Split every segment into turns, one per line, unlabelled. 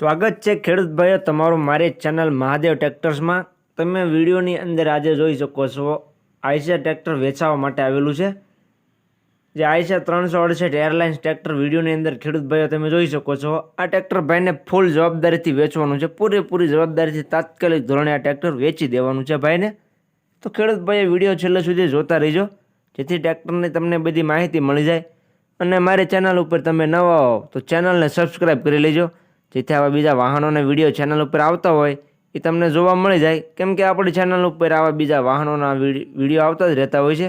સ્વાગત છે ખેડૂત ભાઈઓ તમારું મારી ચેનલ મહાદેવ ટ્રેક્ટર્સમાં. તમે વિડીયોની અંદર આજે જોઈ શકો છો આઈસર ટ્રેક્ટર વેચાવા માટે આવેલું છે. જે આઈસર ત્રણસો અડસઠ એરલાઇન્સ ટ્રેક્ટર વિડીયોની અંદર ખેડૂત ભાઈઓ તમે જોઈ શકો છો. આ ટ્રેક્ટર ભાઈને ફૂલ જવાબદારીથી વેચવાનું છે. પૂરેપૂરી જવાબદારીથી તાત્કાલિક ધોરણે આ ટ્રેક્ટર વેચી દેવાનું છે ભાઈને. તો ખેડૂત ભાઈએ વીડિયો છેલ્લે સુધી જોતા રહીજો, જેથી ટ્રેક્ટરની તમને બધી માહિતી મળી જાય. અને મારી ચેનલ ઉપર તમે નવા હો તો ચેનલને સબસ્ક્રાઈબ કરી લેજો. જેથી આવા બીજા વાહનોના વીડિયો ચેનલ ઉપર આવતા હોય, એ તમને જોવા મળી જાય. કેમ કે આપણી ચેનલ ઉપર આવા બીજા વાહનોના વીડિયો આવતા જ રહેતા હોય છે.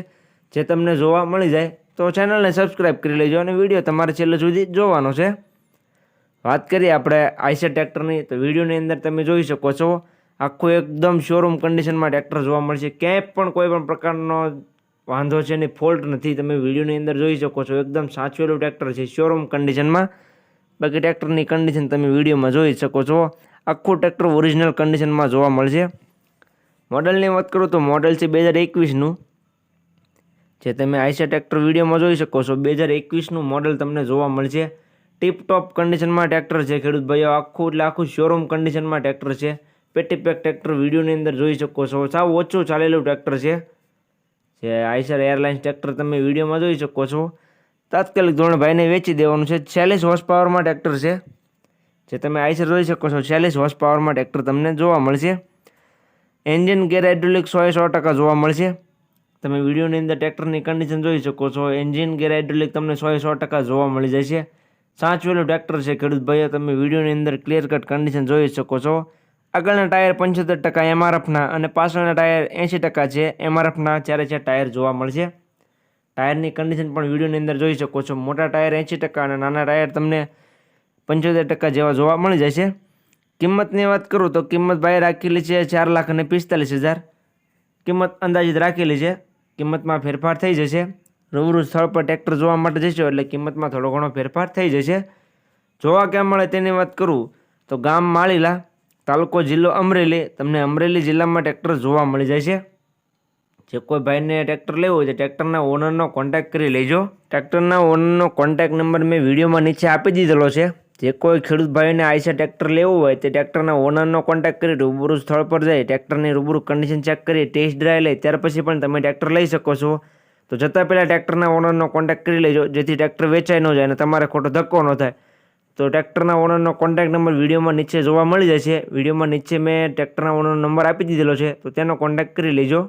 જે તમને જોવા મળી જાય, તો ચેનલને સબસ્ક્રાઈબ કરી લેજો અને વીડિયો તમારે છેલ્લે સુધી જોવાનો છે. વાત કરીએ આપણે આઈસર ટ્રેક્ટરની, તો વિડીયોની અંદર તમે જોઈ શકો છો, આખું એકદમ શોરૂમ કન્ડિશનમાં ટ્રેક્ટર જોવા મળશે. ક્યાંય પણ કોઈ પણ પ્રકારનો વાંધો છે એની ફોલ્ટ નથી, તમે વિડીયોની અંદર જોઈ શકો છો. એકદમ સાચવેલું ટ્રેક્ટર છે શોરૂમ કન્ડિશનમાં બાકી ટ્રેક્ટરની કન્ડિશન તમે વિડીયોમાં જોઈ શકો છો. આખું ટ્રેક્ટર ઓરિજિનલ કન્ડિશનમાં જોવા મળશે. મોડલની વાત કરું તો મોડલ છે બે હજાર એકવીસનું. જે તમે આઈસા ટ્રેક્ટર વિડીયોમાં જોઈ શકો છો. બે હજાર એકવીસનું મોડલ તમને જોવા મળશે. ટીપ ટોપ કન્ડિશનમાં ટ્રેક્ટર છે ખેડૂત ભાઈઓ. આખું એટલે આખું શોરૂમ કન્ડિશનમાં ટ્રેક્ટર છે. પેટી પેક ટ્રેક્ટર વિડીયોની અંદર જોઈ શકો છો. સાવ ઓછું ચાલેલું ટ્રેક્ટર છે. જે આઈસર એરલાઇન્સ ટ્રેક્ટર તમે વિડીયોમાં જોઈ શકો છો. તાત્કાલિક ધોરણે ભાઈને વેચી દેવાનું છે. છેલ્લીસ હોર્સ પાવરમાં ટ્રેક્ટર છે. જે તમે આઈસર જોઈ શકો છો. છેલ્લીસ હોર્સ પાવરમાં ટ્રેક્ટર તમને જોવા મળશે. એન્જિન ગેર હાઇડ્રોલિક સો સો ટકા જોવા મળશે. તમે વિડીયોની અંદર ટ્રેક્ટરની કન્ડિશન જોઈ શકો છો. એન્જિન ગેર હાઇડ્રોલિક તમને સો સો ટકા જોવા મળી જશે. સાચવેલું ટ્રેક્ટર છે, ખેડૂત ભાઈઓ. તમે વિડીયોની અંદર ક્લિયર કટ કન્ડિશન જોઈ શકો છો. આગળના ટાયર પંચોતેર ટકા એમઆરએફના અને પાછળના ટાયર એંશી ટકા છે એમઆરએફના ચારે ચાર ટાયર જોવા મળશે. ટાયરની કન્ડિશન પણ વિડીયોની અંદર જોઈ શકો છો. મોટા ટાયર એંશી ટકા અને નાના ટાયર તમને પંચોતેર ટકા જેવા જોવા મળી જશે કિંમતની વાત કરું તો કિંમત ભાઈ રાખેલી છે ચાર લાખ અને પિસ્તાલીસ હજાર. કિંમત અંદાજિત રાખેલી છે. કિંમતમાં ફેરફાર થઈ જશે. રૂબરૂ સ્થળ પર ટ્રેક્ટર જોવા માટે જશો એટલે કિંમતમાં થોડો ઘણો ફેરફાર થઈ જશે. જોવા ક્યાં મળે તેની વાત કરું તો ગામ માળીલા, તાલુકો જિલ્લો અમરેલી. તમને અમરેલી જિલ્લામાં ટ્રેક્ટર જોવા મળી જાય છે. જે કોઈ ભાઈને ટ્રેક્ટર લેવું હોય તો ટ્રેક્ટરના ઓનરનો કોન્ટેક્ટ કરી લેજો. ટ્રેક્ટરના ઓનરનો કોન્ટેક્ટ નંબર મેં વિડીયોમાં નીચે આપી દીધેલો છે. જે કોઈ ખેડૂત ભાઈને આઈસા ટ્રેક્ટર લેવું હોય તે ટ્રેક્ટરના ઓનરનો કોન્ટેક્ટ કરી રૂબરૂ સ્થળ પર જઈ ટ્રેક્ટરની રૂબરૂ કન્ડિશન ચેક કરી ટેસ્ટ ડ્રાઈવ લઈ ત્યાર પછી પણ તમે ટ્રેક્ટર લઈ શકો છો. તો જતાં પહેલાં ટ્રેક્ટરના ઓનરનો કોન્ટેક્ટ કરી લેજો, જેથી ટ્રેક્ટર વેચાઈ ન જાય અને તમારે ખોટો ધક્કો ન થાય. તો ટ્રેક્ટરના ઓનરનો કોન્ટેક્ટ નંબર વિડીયોમાં નીચે જોવા મળી જશે. વિડીયોમાં નીચે મેં ટ્રેક્ટરના ઓનરનો નંબર આપી દીધેલો છે. તો તેનો કોન્ટેક્ટ કરી લેજો.